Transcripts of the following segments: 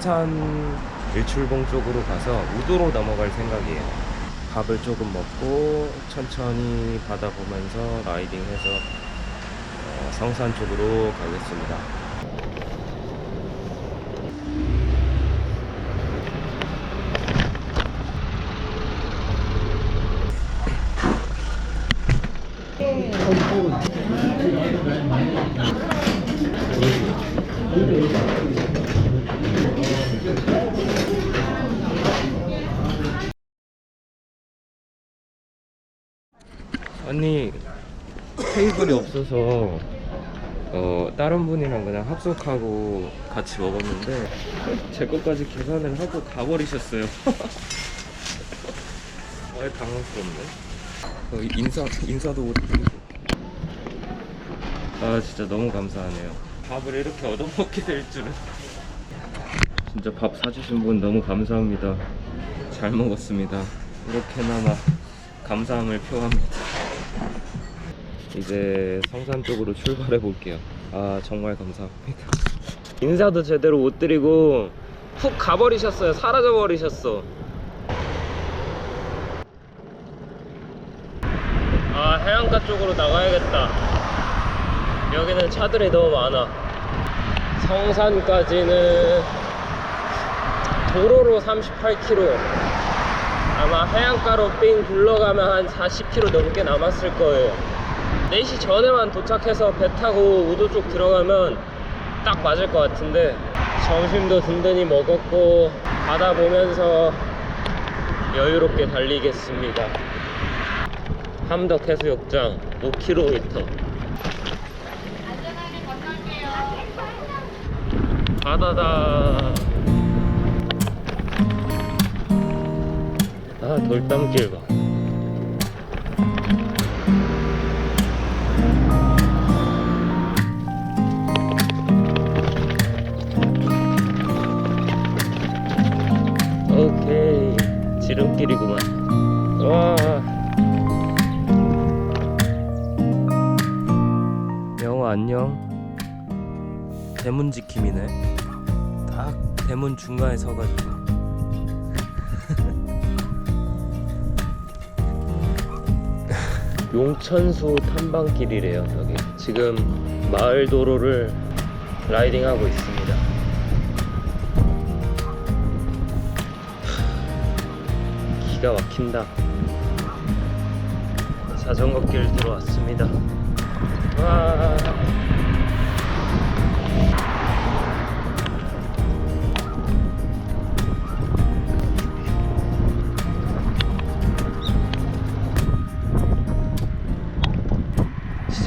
성산 일출봉 쪽으로 가서 우도로 넘어갈 생각이에요. 밥을 조금 먹고 천천히 바다 보면서 라이딩해서 어, 성산 쪽으로 가겠습니다. 아니 테이블이 없어서 어 다른 분이랑 그냥 합석하고 같이 먹었는데 제 것까지 계산을 하고 가버리셨어요. 아 당황스럽네. 어, 인사 인사도 못드리고 아 진짜 너무 감사하네요. 밥을 이렇게 얻어먹게 될 줄은. 진짜 밥 사주신 분 너무 감사합니다. 잘 먹었습니다. 이렇게나마 감사함을 표합니다. 이제 성산 쪽으로 출발해 볼게요. 아 정말 감사합니다. 인사도 제대로 못 드리고 훅 가버리셨어요. 사라져 버리셨어. 아 해안가 쪽으로 나가야겠다. 여기는 차들이 너무 많아. 성산까지는 도로로 38km. 아마 해안가로 삥 둘러가면 한 40km 넘게 남았을 거예요. 4시 전에만 도착해서 배 타고 우도 쪽 들어가면 딱 맞을 것 같은데 점심도 든든히 먹었고 바다 보면서 여유롭게 달리겠습니다. 함덕 해수욕장 5km. 바다다. 아 돌담길 봐. 대문 지킴이네 딱 대문 중간에 서가지고 용천수 탐방길이래요 여기 지금 마을 도로를 라이딩하고 있습니다 기가 막힌다. 자전거 길 들어왔습니다. 와.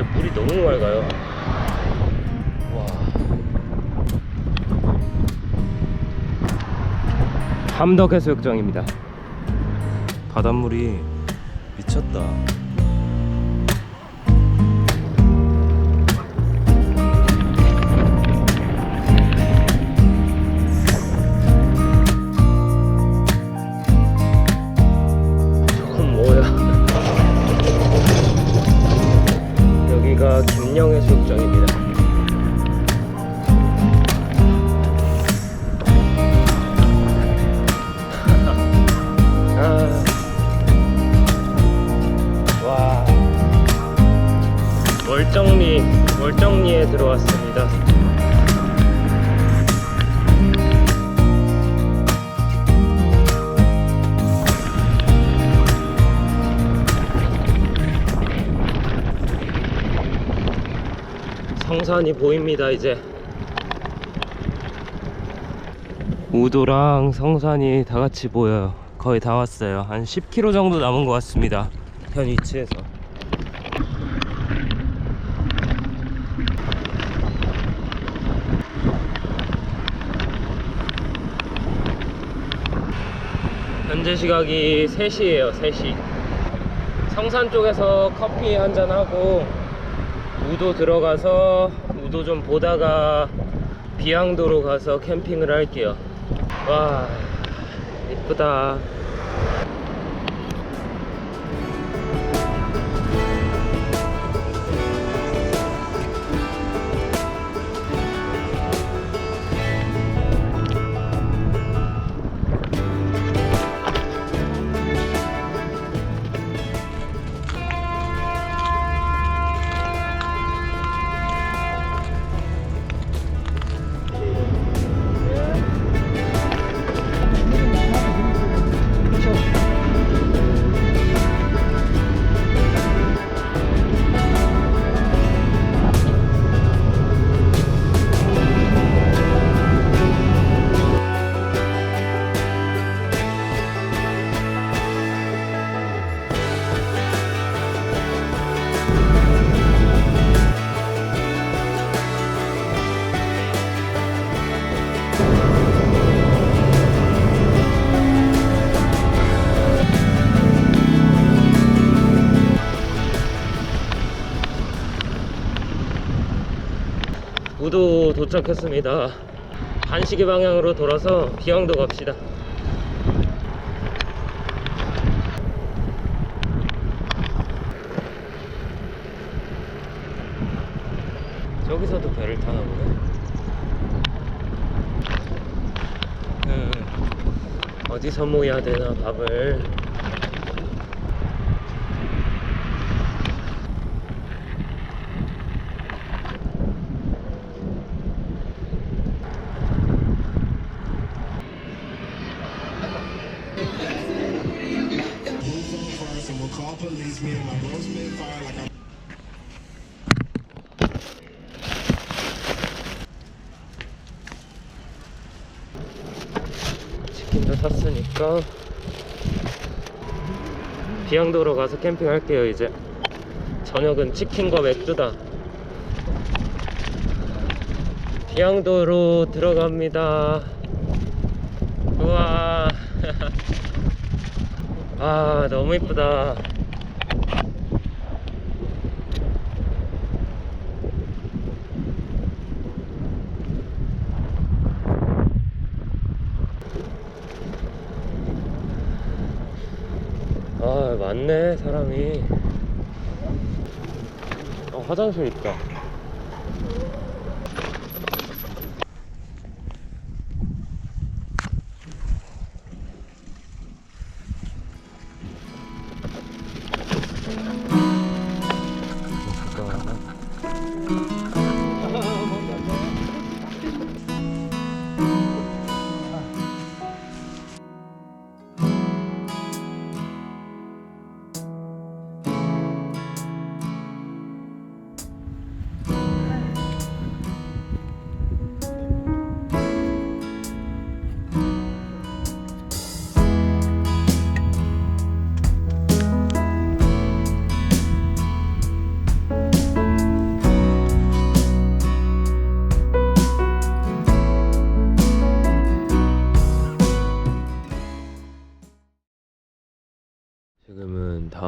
진짜 물이 너무 맑아요. 와. 함덕해수욕장입니다. 바닷물이 미쳤다. 김영해수욕장입니다. 성산이 보입니다 이제. 우도랑 성산이 다 같이 보여요. 거의 다 왔어요. 한 10km 정도 남은 것 같습니다. 현 위치에서. 현재 시각이 3시예요 3시. 성산 쪽에서 커피 한잔 하고 우도 들어가서 우도 좀 보다가 비양도로 가서 캠핑을 할게요. 와 이쁘다 우도 도착했습니다. 반시계 방향으로 돌아서 비양도 갑시다. 저기서도 배를 타나 보네. 음, 어디서 모여야 되나 밥을. 치킨도 샀으니까. 비양도로 가서 캠핑할게요 이제. 저녁은 치킨과 맥주다. 비양도로 들어갑니다. 우와. 아 너무 이쁘다 아 많네 사람이. 어 화장실 있다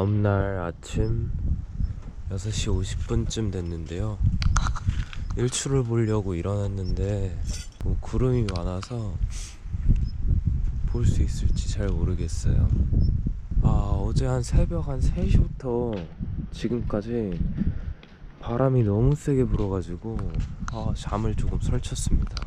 다음날 아침 6시 50분쯤 됐는데요. 일출을 보려고 일어났는데 뭐 구름이 많아서 볼 수 있을지 잘 모르겠어요. 아, 어제 한 새벽 한 3시부터 지금까지 바람이 너무 세게 불어가지고 아, 잠을 조금 설쳤습니다.